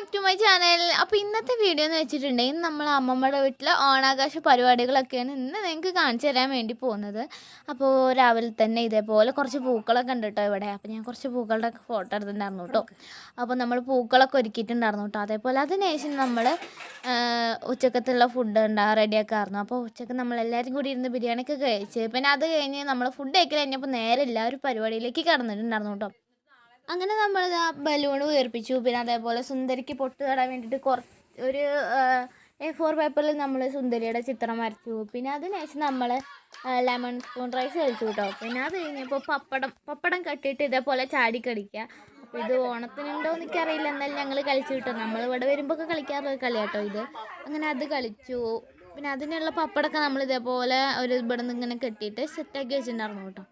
Back to my channel അപ്പോൾ ഇന്നത്തെ video എന്ന് വെച്ചിട്ടുണ്ടെങ്കിൽ നമ്മൾ അമ്മമ്മയുടെ വീട്ടിലെ ഓണാഘോഷ പരിപാടികളൊക്കെയാണ് ഇന്ന് നിങ്ങൾക്ക് കാണിച്ചു തരാൻ വേണ്ടി പോകുന്നത്. അപ്പോൾ രാവിലെ തന്നെ ഇതേപോലെ കുറച്ച് പൂക്കളൊക്കെ ഉണ്ട് കേട്ടോ ഇവിടെ. അപ്പോൾ ഞാൻ കുറച്ച് പൂക്കളുടെ ഒക്കെ ഫോട്ടോ എടുത്തിട്ടുണ്ടായിരുന്നു കേട്ടോ. അപ്പോൾ നമ്മൾ പൂക്കളൊക്കെ ഒരുക്കിയിട്ടുണ്ടായിരുന്നു കേട്ടോ. അതേപോലെ അതിനുശേഷം നമ്മൾ ഉച്ചക്കത്തുള്ള ഫുഡ് ഉണ്ടാ റെഡിയാക്കായിരുന്നു അപ്പോൾ ഉച്ചയ്ക്ക് നമ്മളെല്ലാവരും കൂടി ഇരുന്ന് ബിരിയാണിയൊക്കെ കഴിച്ച് പിന്നെ അത് കഴിഞ്ഞ് നമ്മൾ ഫുഡ് കഴിക്കാൻ കഴിഞ്ഞപ്പോൾ നേരെ എല്ലാവരും പരിപാടിയിലേക്ക് കടന്നിട്ടുണ്ടായിരുന്നു കേട്ടോ. അങ്ങനെ നമ്മൾ ആ ബലൂൺ വീർപ്പിച്ചു പിന്നെ അതേപോലെ സുന്ദരിക്ക് പൊട്ട് തൊടാൻ വേണ്ടിയിട്ട് കുറച്ച് ഒരു എ ഫോർ പേപ്പറിൽ നമ്മൾ സുന്ദരിയുടെ ചിത്രം വരച്ചു. പിന്നെ അതിനുശേഷം നമ്മൾ ലെമൺ സ്പൂൺ റൈസ് കഴിച്ചു കേട്ടോ പിന്നെ അത് കഴിഞ്ഞപ്പോൾ പപ്പടം പപ്പടം കട്ടിയിട്ട് ഇതേപോലെ ചാടി കളിക്കുക അപ്പോൾ ഇത് ഓണത്തിനുണ്ടോ എന്ന് എനിക്കറിയില്ല. എന്നാലും ഞങ്ങൾ കളിച്ചു കിട്ടും നമ്മൾ ഇവിടെ വരുമ്പോൾ ഒക്കെ കളിക്കാറുള്ള കളി കേട്ടോ ഇത്. അങ്ങനെ അത് കളിച്ചു. പിന്നെ അതിനുള്ള പപ്പടമൊക്കെ നമ്മൾ ഇതേപോലെ ഒരു ഇവിടെ നിന്ന് ഇങ്ങനെ കെട്ടിയിട്ട് സെറ്റാക്കി വെച്ചിട്ടുണ്ടായിരുന്നു കേട്ടോ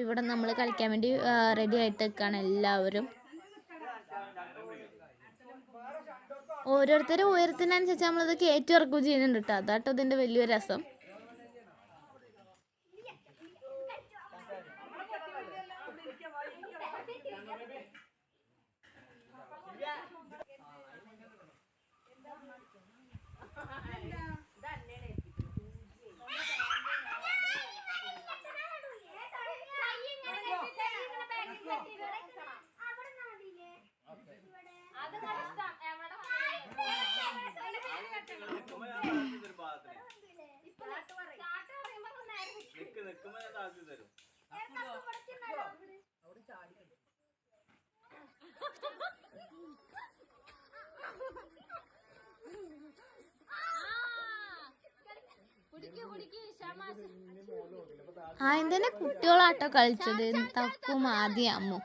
അപ്പോൾ ഇവിടെ നമ്മൾ കളിക്കാൻ വേണ്ടി റെഡി ആയിട്ട് നിൽക്കുകയാണ് എല്ലാവരും. ഓരോരുത്തരും ഉയരത്തിനനുസരിച്ച് നമ്മളിത് കയറ്റി ഇറക്കുകയും ചെയ്യുന്നുണ്ട് കേട്ടോ അതാട്ടോ ഇതിന്റെ വലിയൊരു രസം. താഴ്ത്തി തരും. ആദ്യം തന്നെ കുട്ടികളാട്ടോ കളിച്ചത്? തക്കും ആദ്യം അമ്മു.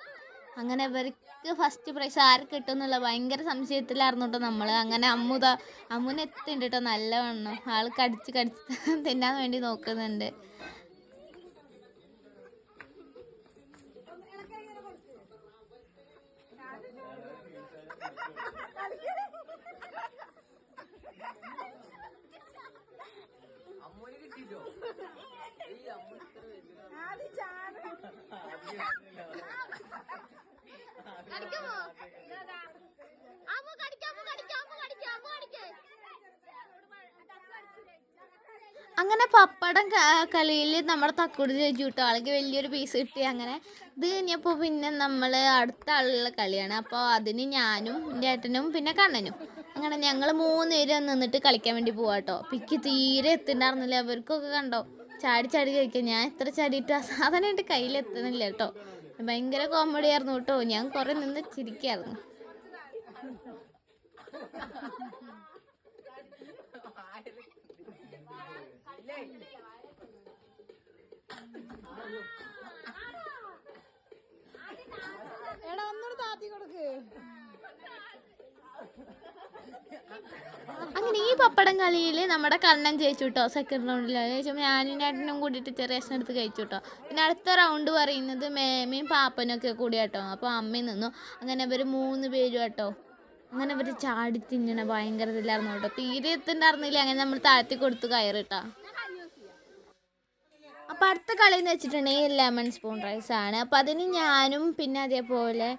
അങ്ങനെ ഇവർക്ക് ഫസ്റ്റ് പ്രൈസ് ആര് കിട്ടും എന്നുള്ള ഭയങ്കര സംശയത്തിലായിരുന്നു കേട്ടോ നമ്മൾ അങ്ങനെ അമ്മുത അമ്മുനെത്തിണ്ട് കേട്ടോ നല്ലവണ്ണം. ആൾ കടിച്ച് കടിച്ച് തിന്നാൻ വേണ്ടി നോക്കുന്നുണ്ട്. അങ്ങനെ പപ്പടം കളിയിൽ നമ്മുടെ തക്കുടി ചോദിച്ചു കിട്ടും ആൾക്ക് വലിയൊരു പീസ് കിട്ടി അങ്ങനെ. ഇത് കഴിഞ്ഞപ്പോൾ പിന്നെ നമ്മൾ അടുത്ത ആളുള്ള കളിയാണ്. അപ്പോൾ അതിന് ഞാനും എന്റെ ഏട്ടനും പിന്നെ കണ്ണനും. അങ്ങനെ ഞങ്ങൾ മൂന്ന് പേര് നിന്നിട്ട് കളിക്കാൻ വേണ്ടി പോവാ കേട്ടോ പിക്ക് തീരെ എത്തിണ്ടായിരുന്നില്ല. അവർക്കൊക്കെ കണ്ടോ? ചാടി ചാടി കളിക്കാം. ഞാൻ എത്ര ചാടിയിട്ട് ആ സാധനം എന്റെ കയ്യിലെത്തുന്നില്ല കേട്ടോ. ഭയങ്കര കോമഡി ആയിരുന്നു കേട്ടോ. ഞാൻ കുറേ നിന്ന് ചിരിക്കായിരുന്നു. അങ്ങനെ ഈ പപ്പടം കളിയിൽ നമ്മുടെ കണ്ണൻ ജയിച്ചു കേട്ടോ സെക്കൻഡ് റൗണ്ടിൽ ജയിച്ചപ്പോൾ ഞാനും ഏട്ടനും കൂടിയിട്ട് ചെറിയ ഭക്ഷണം എടുത്ത് കഴിച്ചു കേട്ടോ പിന്നെ അടുത്ത റൗണ്ട് പറയുന്നത് മേമയും പാപ്പനൊക്കെ കൂടി കേട്ടോ അപ്പോൾ അമ്മയും നിന്നു. അങ്ങനെ ഇവർ മൂന്ന് പേരും കേട്ടോ അങ്ങനെ ഇവർ ചാടി തിന്നണ ഭയങ്കര ഇതിലായിരുന്നു കേട്ടോ. തീരെ എത്തുണ്ടായിരുന്നില്ല അങ്ങനെ നമ്മൾ താഴ്ത്തി കൊടുത്ത് കയറിട്ടാ. അപ്പോൾ അടുത്ത കളി എന്ന് വെച്ചിട്ടുണ്ടെങ്കിൽ ലെമൺ സ്പൂൺ റൈസ് ആണ്. അപ്പോൾ അതിന് ഞാനും പിന്നെ അതേപോലെ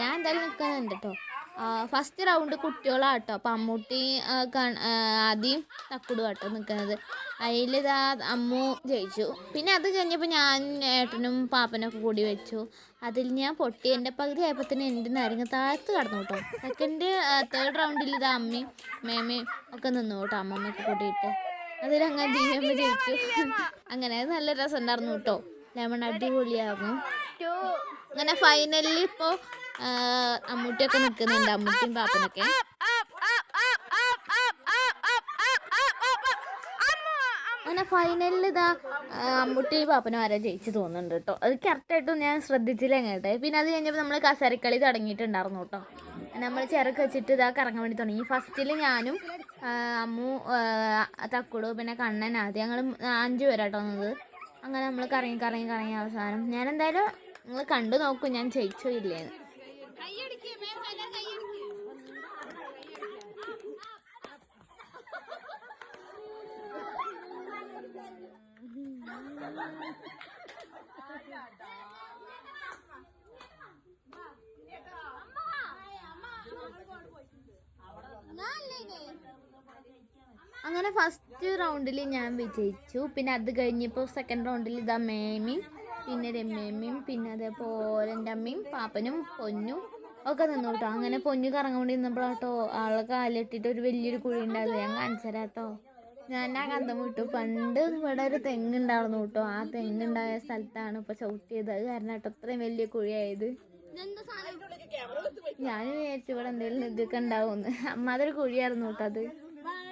ഞാൻ എന്തായാലും നിൽക്കുന്നുണ്ട് കേട്ടോ. ഫസ്റ്റ് റൗണ്ട് കുട്ടികളാണ് കേട്ടോ ആ, ആദ്യം തക്കുടും കേട്ടോ നിൽക്കുന്നത് അതിൽ ഇതാ അമ്മു ജയിച്ചു. പിന്നെ അത് കഴിഞ്ഞപ്പോൾ ഞാൻ ഏട്ടനും പാപ്പനൊക്കെ കൂടി വെച്ചു. അതിൽ ഞാൻ പൊട്ടി. എന്റെ പകുതി ആയപ്പോൾ തന്നെ എന്റെ നാരങ്ങ താഴത്ത് കടന്നു കേട്ടോ. സെക്കൻഡ് തേർഡ് റൗണ്ടിൽ ഇതാ അമ്മയും മേമയും ഒക്കെ നിന്നു കേട്ടോ. അമ്മമ്മയൊക്കെ കൂട്ടിയിട്ട്. അതിലങ്ങനെ ജീവൻ ജയിച്ചു അങ്ങനെ നല്ല രസം ഉണ്ടായിരുന്നു കേട്ടോ. ലെമൺ അടിപൊളിയായിരുന്നു. അങ്ങനെ ഫൈനലിൽ ഇപ്പോൾ അമ്മൂട്ടിയൊക്കെ നിൽക്കുന്നുണ്ട്. അമ്മൂട്ടിയും പാപ്പനൊക്കെ. അങ്ങനെ ഫൈനലിൽ ഇതാ അമ്മൂട്ടി പാപ്പനും ആരാ ജയിച്ചു തോന്നുന്നുണ്ട് കേട്ടോ അത് കറക്റ്റായിട്ടും ഞാൻ ശ്രദ്ധിച്ചില്ല കേട്ടെ പിന്നെ അത് കഴിഞ്ഞപ്പോൾ നമ്മൾ കസരക്കളി തുടങ്ങിയിട്ടുണ്ടായിരുന്നു കേട്ടോ നമ്മൾ ചിറക്ക് വെച്ചിട്ട് ഇതാ കറങ്ങാൻ വേണ്ടി തുടങ്ങി ഫസ്റ്റിൽ ഞാനും അമ്മു തക്കുടു പിന്നെ കണ്ണൻ ആദ്യം ഞങ്ങൾ അഞ്ച് പേരാട്ടോ വന്നത്. അങ്ങനെ നമ്മൾ കറങ്ങി കറങ്ങി കറങ്ങി അവസാനം. ഞാൻ എന്തായാലും നിങ്ങൾ കണ്ടു നോക്കും ഞാൻ ജയിച്ചോ ഇല്ലേന്ന്. മേം അങ്ങനെ ഫസ്റ്റ് റൗണ്ടിൽ ഞാൻ വിജയിച്ചു. പിന്നെ അത് കഴിഞ്ഞപ്പോൾ സെക്കൻഡ് റൗണ്ടിൽ ഇതാ മേമി. പിന്നെ രമ്യമ്മയും പിന്നെ അതേപോലെ എന്റെ അമ്മയും പാപ്പനും പൊന്നും ഒക്കെ നിന്നു കേട്ടോ. അങ്ങനെ പൊന്നു നിന്നപ്പോഴാട്ടോ ആളെ കാലിട്ടിട്ട് ഒരു വലിയൊരു കുഴി ഉണ്ടായിരുന്നു ഞാൻ കാണിച്ചു തരാം കേട്ടോ ഞാൻ ആ കന്തം വിട്ടു. പണ്ട് ഇവിടെ ഒരു തെങ്ങ് ഉണ്ടായിരുന്നു കേട്ടോ. ആ തെങ്ങ് തെങ്ങുണ്ടായ സ്ഥലത്താണ് ഇപ്പോൾ ചവിട്ടിയത്. അത് കാരണം കേട്ടോ അത്രയും വലിയ കുഴിയായത്. ഞാൻ വിചാരിച്ചു ഇവിടെ എന്തെങ്കിലും ഇതൊക്കെ ഉണ്ടാവുമെന്ന്. അമ്മ അതൊരു കുഴിയായിരുന്നു കേട്ടോ അത്.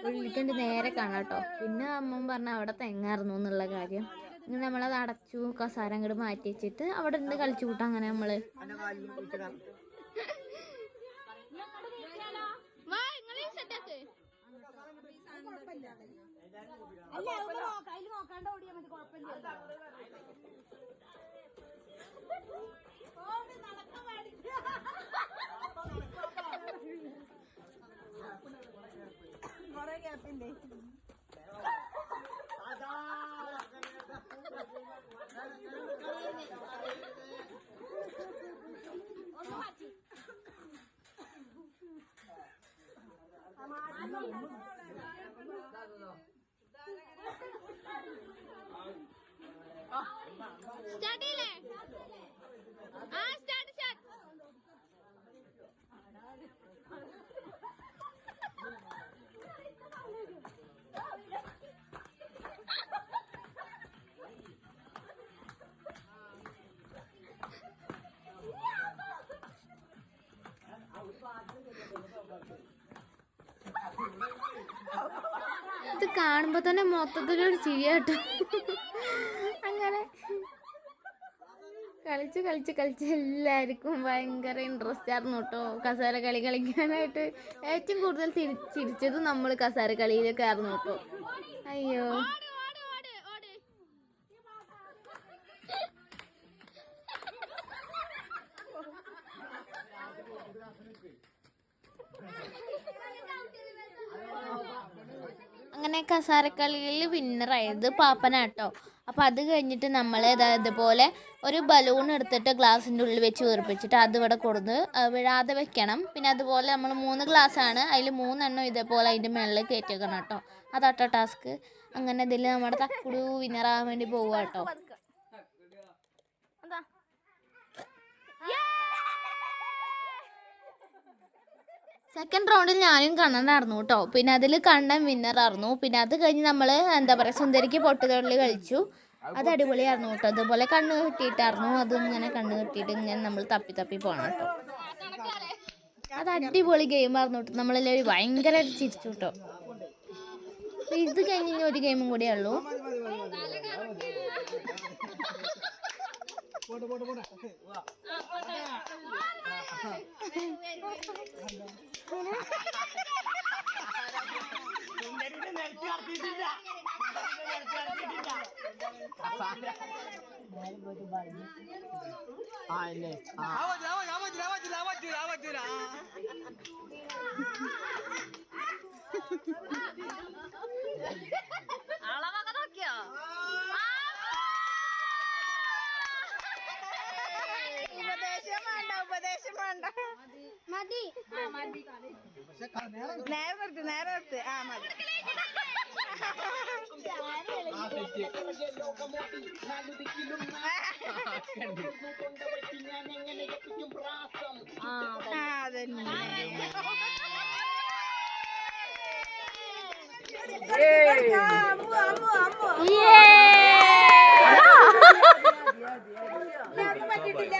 കുഴിക്കണ്ട് നേരെ കാണാട്ടോ പിന്നെ അമ്മ പറഞ്ഞ അവിടെ തെങ്ങായിരുന്നു എന്നുള്ള കാര്യം. ഇങ്ങനെ നമ്മളത് അടച്ചു കസാര അങ്ങോട്ട് മാറ്റി വെച്ചിട്ട് അവിടെ നിന്ന് കളിച്ചു കൂട്ടാം അങ്ങനെ നമ്മൾ. അല്ല അത് സ്റ്റാർട്ട് ആ സ്റ്റാർട്ട് സ്റ്റാർട്ട് ഇത് കാണുമ്പോ തന്നെ മൊത്തത്തിലൊരു ചിരിയാട്ടോ. അങ്ങനെ കളിച്ച് കളിച്ച് കളിച്ച് എല്ലാവർക്കും ഭയങ്കര ഇൻട്രസ്റ്റ് ആയിരുന്നു കേട്ടോ. കസാര കളി കളിക്കാനായിട്ട് ഏറ്റവും കൂടുതൽ ചിരി ചിരിച്ചത് നമ്മൾ കസാര കളിയിലൊക്കെ ആയിരുന്നു കേട്ടോ. അയ്യോ. അങ്ങനെ കസാരക്കളിയിൽ വിന്നറായത് പാപ്പനാട്ടോ. അപ്പോൾ അത് കഴിഞ്ഞിട്ട് നമ്മൾ ഇതുപോലെ ഒരു ബലൂൺ എടുത്തിട്ട് ഗ്ലാസിന്റെ ഉള്ളിൽ വെച്ച് വീർപ്പിച്ചിട്ട് അത് ഇവിടെ കൊടുത്ത് വിഴാതെ വെക്കണം. പിന്നെ അതുപോലെ നമ്മൾ മൂന്ന് ഗ്ലാസ്സാണ് അതിൽ മൂന്നെണ്ണം ഇതേപോലെ അതിന്റെ മുകളിൽ കയറ്റി വെക്കണം കേട്ടോ. അതാട്ടോ ടാസ്ക് അങ്ങനെ ഇതിൽ നമ്മുടെ തക്കുടു വിന്നറാകാൻ വേണ്ടി പോവുക കേട്ടോ. സെക്കൻഡ് റൗണ്ടിൽ ഞാനും കണ്ണനായിരുന്നു കേട്ടോ. പിന്നെ അതിൽ കണ്ണൻ വിന്നറായിരുന്നു പിന്നെ അത് കഴിഞ്ഞ് നമ്മൾ എന്താ പറയുക സുന്ദരിക്ക് പൊട്ടുതൊള്ളി കളിച്ചു അത് അടിപൊളിയായിരുന്നു കേട്ടോ. അതുപോലെ കണ്ണ് കിട്ടിയിട്ടായിരുന്നു. അതും ഇങ്ങനെ കണ്ണ് കിട്ടിയിട്ട് ഇങ്ങനെ നമ്മൾ തപ്പി തപ്പി പോകണം കേട്ടോ. അത് അടിപൊളി ഗെയിം ആയിരുന്നു കേട്ടോ. നമ്മളെല്ലാവരും ഭയങ്കര ചിരിച്ചു കേട്ടോ. ഇത് കഴിഞ്ഞ് ഒരു ഗെയിമും കൂടിയേ ഉള്ളൂ. ഉപദേശം വേണ്ട ഉപദേശം വേണ്ട. മതി. നേരെ നിർത്ത്. നേരെ നിർത്ത് ആ മതി. ആ അതന്നെ അമ്മു അമ്മു അമ്മു അത് പറ്റിയിട്ടില്ല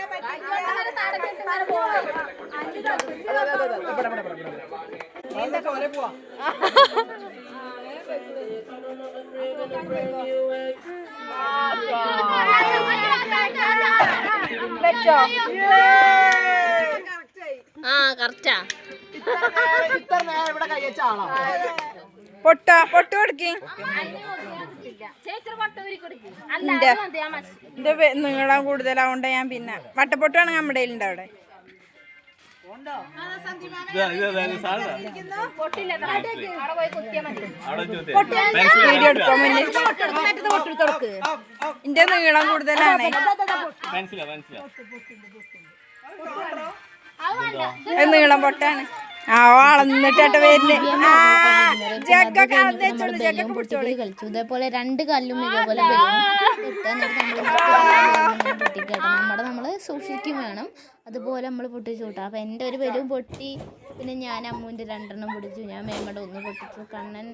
വെച്ചോ ആ പൊട്ട പൊട്ട് കൊടുക്കി. നിങ്ങളാ കൂടുതലാവണ്ട ഞാൻ പിന്നെ വട്ടപ്പൊട്ടാണ് നമ്മുടെ അവിടെ. എന്റെ നീളം കൂടുതലാണ് നീളം പൊട്ടാണ് ആ വളർന്നിട്ടാട്ട് വരുന്നേ. ജഗ്ഗൊക്കെ അളന്ന് വെച്ചോണ്ട് ജഗ്ഗൊക്കെ പൊട്ടിക്കൽ കളിച്ചു. ഇതേപോലെ രണ്ട് കല്ലും ഇതേപോലെ പൊട്ടിക്കട്ടെ നമ്മുടെ നമ്മൾ സൂക്ഷിക്കും വേണം. അതുപോലെ നമ്മൾ പൊട്ടിച്ചു കൂട്ടാം. അപ്പം എന്റെ ഒരു ബലൂൺ പൊട്ടി. പിന്നെ ഞാൻ അമ്മുവിന്റെ രണ്ടെണ്ണം പൊടിച്ചു ഞാൻ മേമ്മയുടെ ഒന്ന് പൊട്ടിച്ചു. കണ്ണൻ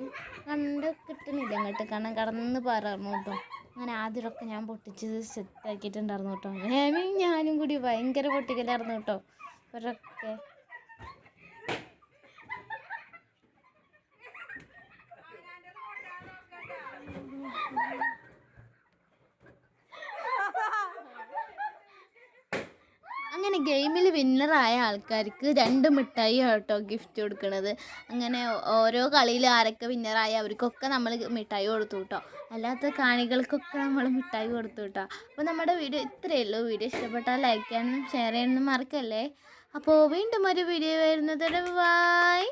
കണ്ട് കിട്ടുന്നില്ല ഇങ്ങോട്ട്. കണ്ണൻ കടന്ന് പറഞ്ഞു കേട്ടോ. അങ്ങനെ ആദ്യമൊക്കെ ഞാൻ പൊട്ടിച്ചത് സെറ്റാക്കിയിട്ടുണ്ടായിരുന്നു കേട്ടോ. മേമയും ഞാനും കൂടി ഭയങ്കര പൊട്ടിക്കലായിരുന്നു കേട്ടോ. ഇവരൊക്കെ അങ്ങനെ ഗെയിമിൽ വിന്നറായ ആൾക്കാർക്ക് രണ്ട് മിഠായി കേട്ടോ ഗിഫ്റ്റ് കൊടുക്കണത്. അങ്ങനെ ഓരോ കളിയിൽ ആരൊക്കെ വിന്നറായ അവർക്കൊക്കെ നമ്മൾ മിഠായി കൊടുത്തു കേട്ടോ അല്ലാത്ത കാണികൾക്കൊക്കെ നമ്മൾ മിഠായി കൊടുത്തു കേട്ടോ അപ്പോൾ നമ്മുടെ വീഡിയോ ഇത്രയേ ഉള്ളൂ. വീഡിയോ ഇഷ്ടപ്പെട്ടാൽ ലൈക്ക് ചെയ്യാനും ഷെയർ ചെയ്യാനും മറക്കല്ലേ? അപ്പോൾ വീണ്ടും ഒരു വീഡിയോ വരുന്നത് ബൈ